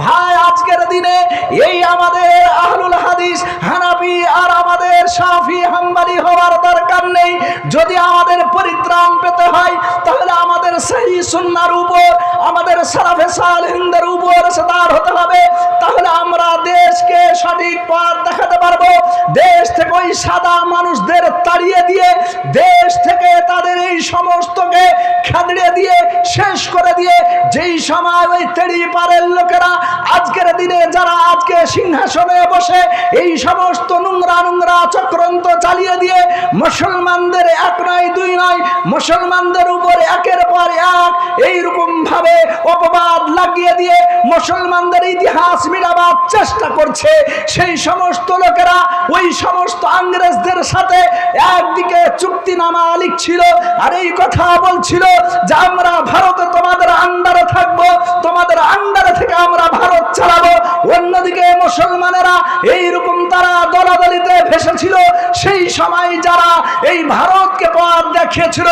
ভাই আজকের দিনে এই আমাদের আহলুল হাদিস হানাফি আর আমাদের সাফি হাম্বালি হওয়ার দরকার নেই। যদি আমাদের পরিত্রাণ পেতে হয়, তাহলে আমাদের সেই সুন্নার উপর, আমাদের সারাফে সালহিনদের উপর সেদার হতে হবে। তাহলে আমরা দেশকে সঠিক পথ দেখাতে পারব। দেশ থেকে ওই সাদা মানুষদের তাড়িয়ে দিয়ে, দেশ থেকে তাদের এই সমস্তকে খেদড়িয়ে দিয়ে, শেষ করে দিয়ে, যেই সময় ওই তেড়ি পারের লোকেরা আজকের দিনে যারা আজকে সিংহাসনে বসে এই সমস্ত নোংরা নোংরা চক্রান্ত চালিয়ে দিয়ে মুসলমানদের এক নয়, দুই নয়, মুসলমানদের উপর একের পর এক এইরকম ভাবে অপবাদ লাগিয়ে দিয়ে মুসলমানদের ইতিহাস মিলাবার চেষ্টা করছে। সেই সমস্ত লোকেরা, ওই সমস্ত ইংরেজদের সাথে একদিকে চুক্তিনামা লিখছিল আর এই কথা বলছিল যে, আমরা ভারতে তোমাদের আন্ডারে থাকব, তোমাদের আন্ডারে থেকে আমরা ভারত চালাবো। অন্যদিকে মুসলমানেরা এইরকম তারা দলাদলিতে ভেসেছিল। সেই সময় যারা এই ভারতকে পথ দেখিয়েছিল,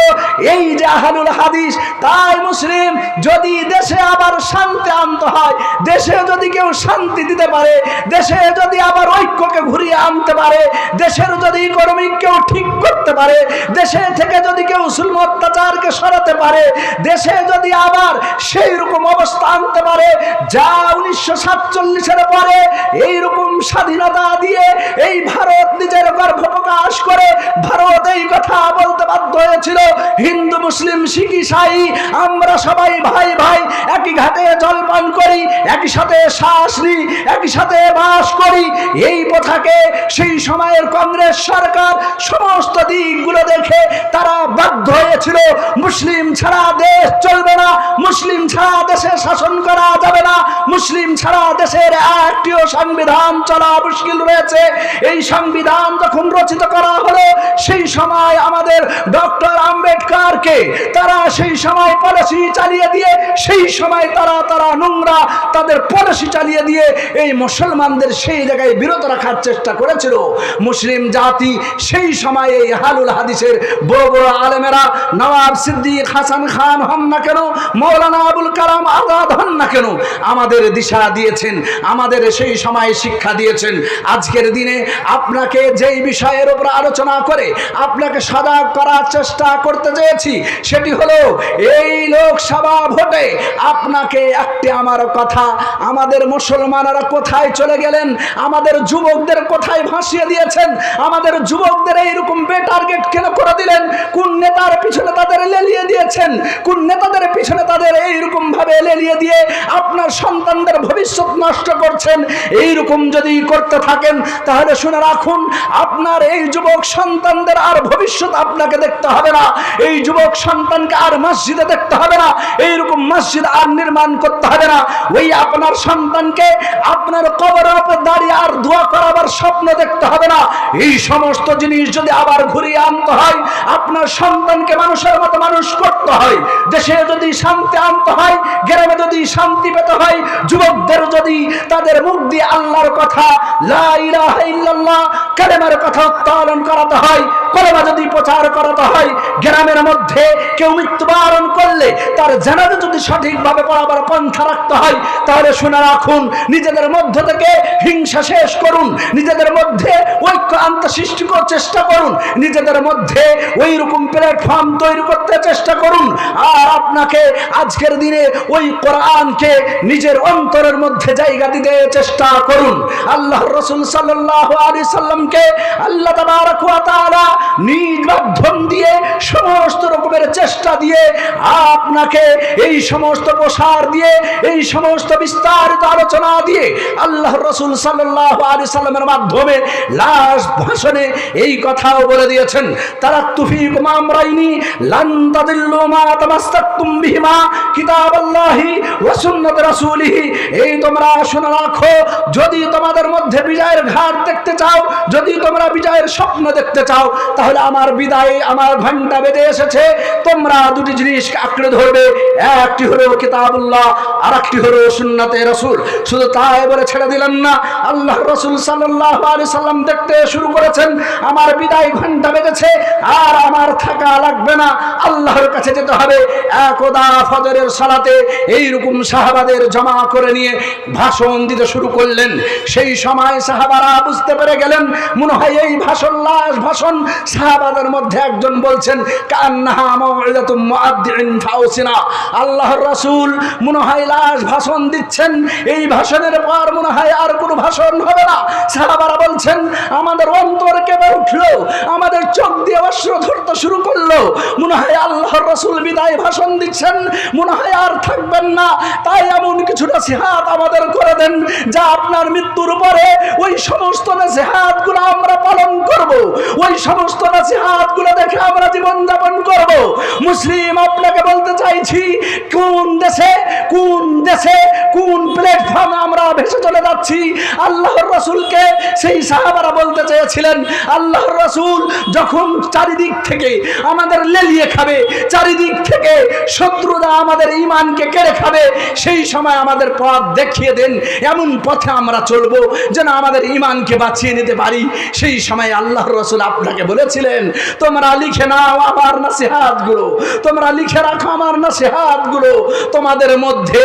এই যে আহলুল হাদিস, তাই মুসলিম যদি দেশে আবার শান্তি আনতে হয়, দেশে যদি কেউ শান্তি দিতে পারে, দেশে যদি আবার ঐক্যকে ঘুরিয়ে আনতে পারে, দেশের যদি ইকোনমিক কেউ ঠিক করতে পারে, দেশে থেকে যদি কেউ সুলম অত্যাচারকে সরাতে পারে, দেশে যদি আবার সেই রকম অবস্থা আনতে পারে, যা উনিশশো সাতচল্লিশের পরে এইরকম স্বাধীনতা দিয়ে এই ভারত নিজের গর্ভ প্রকাশ করে ভারত এই কথা বলতে বাধ্য হয়েছিল। হিন্দু, মুসলিম, শিখ ইসাই আমরা সবাই ভাই ভাই, একই ঘাটে জলপান করি, একই সাথে শ্বাস নিই, একই সাথে বাস করি। এই কথাকে সেই সময়ের কংগ্রেস সরকার সমস্ত দিকগুলো দেখে তারা বাধ্য হয়েছিল। মুসলিম ছাড়া দেশ চলবে না, মুসলিম ছাড়া দেশে শাসন করা যাবে না, মুসলিম ছাড়া দেশের একটিও সংবিধান চলা মুশকিল রয়েছে। এই সংবিধান যখন রচিত করা হলো সেই সময় আমাদের ডক্টর আম্বেদকারকে তারা সেই সময় পলিসি চালিয়ে দিয়ে, সেই সময় তারা তারা নোংরা তাদের পলিসি চালিয়ে দিয়ে এই মুসলমানদের সেই জায়গায় বিরত রাখার চেষ্টা করেছিল। মুসলিম জাতি সেই সময় এই হালুল হাদিসের বড় বড় আলেমেরা নওয়াব সিদ্দিক, হাসান খান হন না কেন, মৌলানা আবুল কালাম আজাদ হন না কেন, আমাদের দিশা দিয়েছেন, আমাদের সেই সময় শিক্ষা দিয়েছেন। আজকের দিনে আপনাকে যেই বিষয়ের উপর আলোচনা করে আপনাকে সজাগ করার চেষ্টা করতে চেয়েছি। সেটি হলো, এই লোকসভা ভোটে আপনাকে একটি আমার কথা, আমাদের মুসলমানেরা কোথায় চলে গেলেন, আমাদের যুবকদের কোথায় ভাসিয়ে দিয়েছেন, আমাদের যুবকদের এইরকম বেটার্গেট কেন করে দিলেন, কোন নেতার পিছনে তাদের লেলিয়ে দিয়েছেন, কোন নেতাদের পিছনে তাদের এইরকম ভাবে লেলিয়ে দিয়ে আপনার সন্তানদের ভবিষ্যৎ নষ্ট করছেন, এইরকম যদি করতে থাকেন, তাহলে শুনে রাখুন, আপনার এই যুবক সন্তানদের আর ভবিষ্যৎ আপনাকে দেখতে হবে না। এই যুবক সন্তানকে আর মসজিদে দেখতে হবে না। এইরকম মসজিদ আর নির্মাণ করতে হবে না। ওই আপনার সন্তানকে আপনার কবরের উপর দাঁড়িয়ে আর দোয়া করাবার স্বপ্ন দেখতে হবে না। এই সমস্ত জিনিস যদি আবার ঘুরিয়ে আনতে হয়, আপনার সন্তানকে মানুষের মতো মানুষ করতে হয়। দেশে যদি শান্তি আনতে হয়, গ্রামে যদি শান্তি পেতে হয়, যুবকদের যদি তাদের মুখ দিয়ে আল্লাহর কথা, লা ইলাহা ইল্লাল্লাহ, কালেমার কথা উত্তোলন করাতে হয় কলেমা প্রচার করাতে হয়, গ্রামের মধ্যে কেউ মৃত্যুবরণ করলে তার জানাজা যদি সঠিকভাবে পড়াবার পন্থা রাখতে হয়, তাহলে শুনে রাখুন, নিজেদের মধ্য থেকে হিংসা শেষ করুন, নিজেদের মধ্যে ঐক্য আনতে সৃষ্টি করার চেষ্টা করুন, নিজেদের মধ্যে ওই রকম প্ল্যাটফর্ম তৈরি করতে চেষ্টা করুন। আর আপনাকে আজকের দিনে ওই কোরআনকে নিজের অন্তরের মধ্যে জায়গা দিতে চেষ্টা করুন। আল্লাহ রসুল সাল্লাহ আলী সাল্লামকে আল্লাহ তাবারক ওয়া মাধ্যম দিয়ে, সমস্ত রকমের চেষ্টা দিয়ে আপনাকে এই সমস্ত প্রসার দিয়ে, এই সমস্ত বিস্তারিত আলোচনা দিয়ে আল্লাহ রসুল সাল্লামের মাধ্যমে লাস্ট ভাষণে এই কথাও বলে দিয়েছেন তারা তুফিক মামরাইনি তোমরা রাখো, যদি তোমাদের মধ্যে বিজয়ের ঘাট দেখতে চাও, যদি তোমরা বিজয়ের স্বপ্ন দেখতে চাও, তাহলে আমার বিদায়, আমার ঘণ্টা বেজে এসেছে। তোমরা দুটি জিনিস আঁকড়ে ধরবে। একটি হলো কিতাবুল্লাহ আর একটি হলো সুন্নাতে রসুল। শুধু তাই বলে ছেড়ে দিলেন না আল্লাহ রসুল সাল্লাহ সাল্লাম দেখতে শুরু করেছেন, আমার বিদায় ঘণ্টা বেজেছে আর আমার থাকা লাগবে না। আল্লাহর কাছে যেতে হবে। একদা ফজরের সালাতে এইরকম সাহাবাদের জমা করে নিয়ে ভাষণ দিতে শুরু করলেন। সেই সময় সাহাবারা বুঝতে পেরে গেলেন, মনে হয় এই ভাষণ লাশ ভাষণ সাহাবাদের মধ্যে একজন বলছেন আল্লাহর রাসূল মনে হয় লাশ ভাষণ দিচ্ছেন। এই ভাষণের পর মনে হয় আর কোনো ভাষণ হবে না। সাহাবারা বলছেন, আমাদের অন্তর কেঁপে আমাদের চোখ দিয়ে অশ্র ধরতে শুরু করল। মনে হয় আল্লাহর বিদায় ভাষণ দিচ্ছেন। মনে হয় আর থাকবেন না। তাই এমন কিছু নসিহাত আমাদের করে দেন, যা আপনার মৃত্যুর পরে ওই সমস্ত নসিহাতগুলো আমরা পালন করব। ওই সমস্ত নসিহাতগুলো দেখে আমরা জীবন যাপন করব। মুসলিম, আপনাকে বলতে চাইছি, কোন দেশে কোন দেশে, কোন প্ল্যাটফর্মে আমরা ভেসে চলে যাচ্ছি। আল্লাহর রসুলকে সেই সাহাবারা বলতে চেয়েছিলেন, আল্লাহর রসুল যখন চারিদিক থেকে আমাদের লেলিয়ে খাবে, চারিদিক থেকে শত্রুরা আমাদের ইমানকে কেড়ে খাবে, সেই সময় আমাদের পথ দেখিয়ে দেন, এমন পথে আমরা চলবো যেন আমাদের ইমানকে বাঁচিয়ে নিতে পারি। সেই সময় আল্লাহর রসুল আপনাকে বলেছিলেন, তোমরা লিখে নাও আমার নাসিহাতগুলো, তোমরা লিখে রাখো আমার নাসিহাতগুলো। তোমাদের মধ্যে,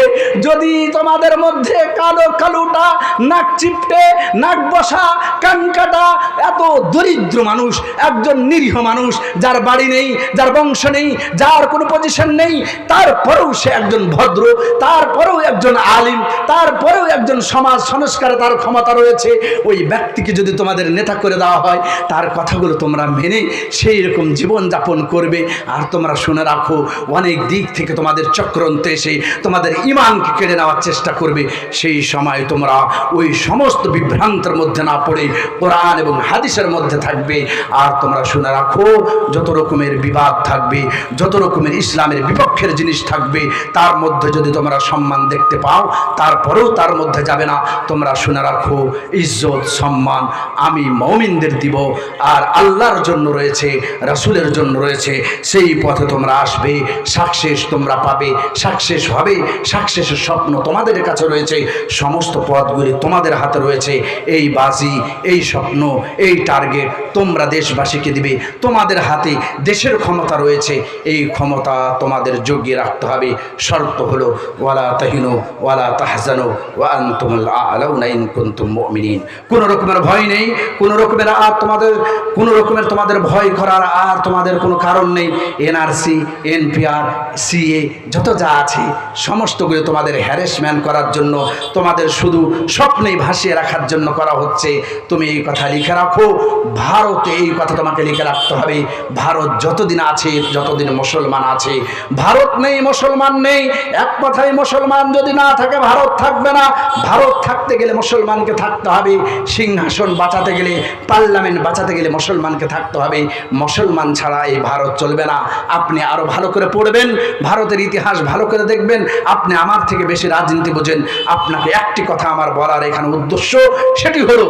যদি তোমাদের মধ্যে কালো কালুটা, নাক চিপটে, নাক বসা, কান কাটা। এত দরিদ্র মানুষ, একজন নিরীহ মানুষ, যার বাড়ি নেই, যার বংশ নেই, যার কোনো পজিশন নেই, তারপরেও সে একজন ভদ্র, তারপরেও একজন আলিম, তারপরেও একজন সমাজ সংস্কারে তার ক্ষমতা রয়েছে। ওই ব্যক্তিকে যদি তোমাদের নেতা করে দেওয়া হয়, তার কথাগুলো তোমরা মেনে সেই রকম জীবনযাপন করবে। আর তোমরা শুনে রাখো, অনেক দিক থেকে তোমাদের চক্রান্ত এসে তোমাদের ইমানকে কেড়ে নেওয়ার চেষ্টা করবে। সেই সময় তোমরা ওই সমস্ত বিভ্রান্তের মধ্যে না পড়ে কোরআন এবং হাদিসের মধ্যে থাকবে। আর তোমরা শুনে রাখো, যত রকমের বিবাদ থাকবে, যত রকমের ইসলামের বিপক্ষের জিনিস থাকবে, তার মধ্যে যদি তোমরা সম্মান দেখতে পাও, তারপরেও তার মধ্যে যাবে না। তোমরা শুনে রাখো, ইজ্জত, সম্মান, আমি মৌমিনদের দিব। আর আল্লাহর জন্য রয়েছে, রাসুলের জন্য রয়েছে, সেই পথে তোমরা আসবে, সাকসেস তোমরা পাবে, সাকসেস হবে, সাকসেসের স্বপ্ন তোমাদের কাছে রয়েছে সমস্ত পথগুলি তোমাদের হাতে রয়েছে। এই বাজি, এই স্বপ্ন, এই টার্গেট তোমরা দেশবাসীকে দিবে। তোমাদের হাতে দেশের ক্ষমতা রয়েছে। এই ক্ষমতা তোমাদের যোগ্যে রাখতে হবে। শর্ত হলো, ওয়ালা তাহিনু, ওয়ালা তাহজানো ওয়ান তুমুল কোনো রকমের ভয় নেই, কোনো রকমের আর তোমাদের, কোনো রকমের তোমাদের ভয় করার আর তোমাদের কোনো কারণ নেই। এনআরসি, এনপিআর, সিএ, যত যা আছে, সমস্তগুলো তোমাদের হ্যারাসমেন্ট করার জন্য তোমাদের শুধু স্বপ্নেই ভাসিয়ে রাখার জন্য করা হচ্ছে। তুমি এই কথা লিখে রাখো। ভারতে এই কথা তোমাকে লিখে রাখতে হবে। ভারত যতদিন আছে, যতদিন মুসলমান আছে, ভারত নেই, মুসলমান নেই। এক কথায় মুসলমান যদি না থাকে, ভারত থাকবে না। ভারত থাকতে গেলে মুসলমানকে থাকতে হবে। সিংহাসন বাঁচাতে গেলে, পার্লামেন্ট বাঁচাতে গেলে মুসলমানকে থাকতে হবে। মুসলমান ছাড়া এই ভারত চলবে না। আপনি আরও ভালো করে পড়বেন। ভারতের ইতিহাস ভালো করে দেখবেন। আপনি আমার থেকে বেশি রাজনীতি বোঝেন। আপনাকে একটি কথা আমার বলার এখানে উদ্দেশ্য সেটি হলো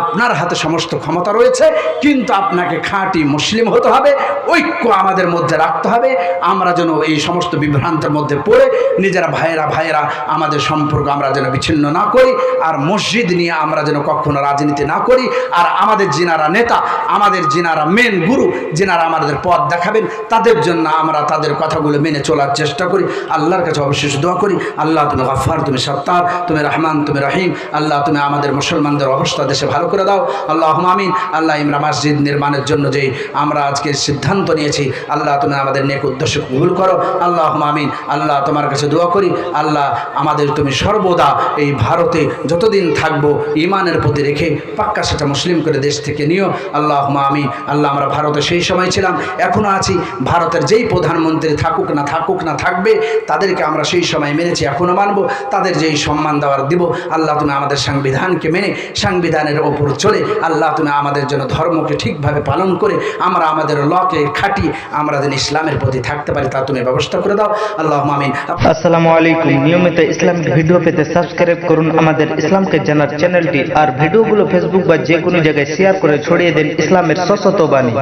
আপনার হাতে সমস্ত ক্ষমতা রয়েছে, কিন্তু আপনাকে খাঁটি মুসলিম হতে হবে, ঐক্য আমাদের মধ্যে রাখতে হবে, আমরা যেন এই সমস্ত বিভ্রান্তের মধ্যে পড়ে, নিজেরা ভাইয়েরা ভাইয়েরা, আমাদের সম্পর্ক আমরা যেন বিচ্ছিন্ন না করি, আর মসজিদ নিয়ে আমরা যেন কখনো রাজনীতি না করি, আর আমাদের যিনারা নেতা, আমাদের যিনারা মেন গুরু, যিনারা আমাদের পথ দেখাবেন, তাদের জন্য আমরা তাদের কথাগুলো মেনে চলার চেষ্টা করি। আল্লাহর কাছে অবশেষ দোয়া করি, আল্লাহ তুমি গাফার তুমি সত্তার, তুমি রহমান, তুমি রহিম, আল্লাহ তুমি আমাদের মুসলমানদের অবস্থা দেশে ভালো করে দাও। আল্লাহ আমিন। আল্লাহ ইমরা মসজিদ নির্মাণের জন্য যে আমরা আজকে সিদ্ধান্ত নিয়েছি, আল্লাহ তুমি আমাদের নেক উদ্দেশ্য কবুল করো। আল্লাহ আমিন। আল্লাহ তোমার কাছে দোয়া করি। আল্লাহ আমাদের তুমি সর্বদা এই ভারতে যতদিন থাকব ইমানের প্রতি রেখে পাক্কা সেটা মুসলিম করে দেশ থেকে নিও। আল্লাহ আমিন। আল্লাহ আমরা ভারতে সেই সময় ছিলাম এখনও আছি। ভারতের যেই প্রধানমন্ত্রী থাকুক না থাকুক না থাকবে, তাদেরকে আমরা সেই সময় মেনেছি এখনও মানবো। তাদের যেই সম্মান দেওয়ার দিব, আল্লাহ তুমি আমাদের সংবিধানকে মেনে, সংবিধানের ওপর চলে আল্লাহ তুমি আমাদের জন্য ধর্মকে ঠিকভাবে পালন করে, আমরা আমাদের লকে খাটি, আমরা যেন ইসলামের প্রতি থাকতে পারি, তা তুমি ব্যবস্থা করে দাও। আল্লাহ মামিন আসসালামু আলাইকুম। নিয়মিত ইসলামিক ভিডিও পেতে সাবস্ক্রাইব করুন আমাদের ইসলামকে জানার চ্যানেলটি, আর ভিডিওগুলো ফেসবুক বা যে কোনো জায়গায় শেয়ার করে ছড়িয়ে দেন ইসলামের সশত বাণী।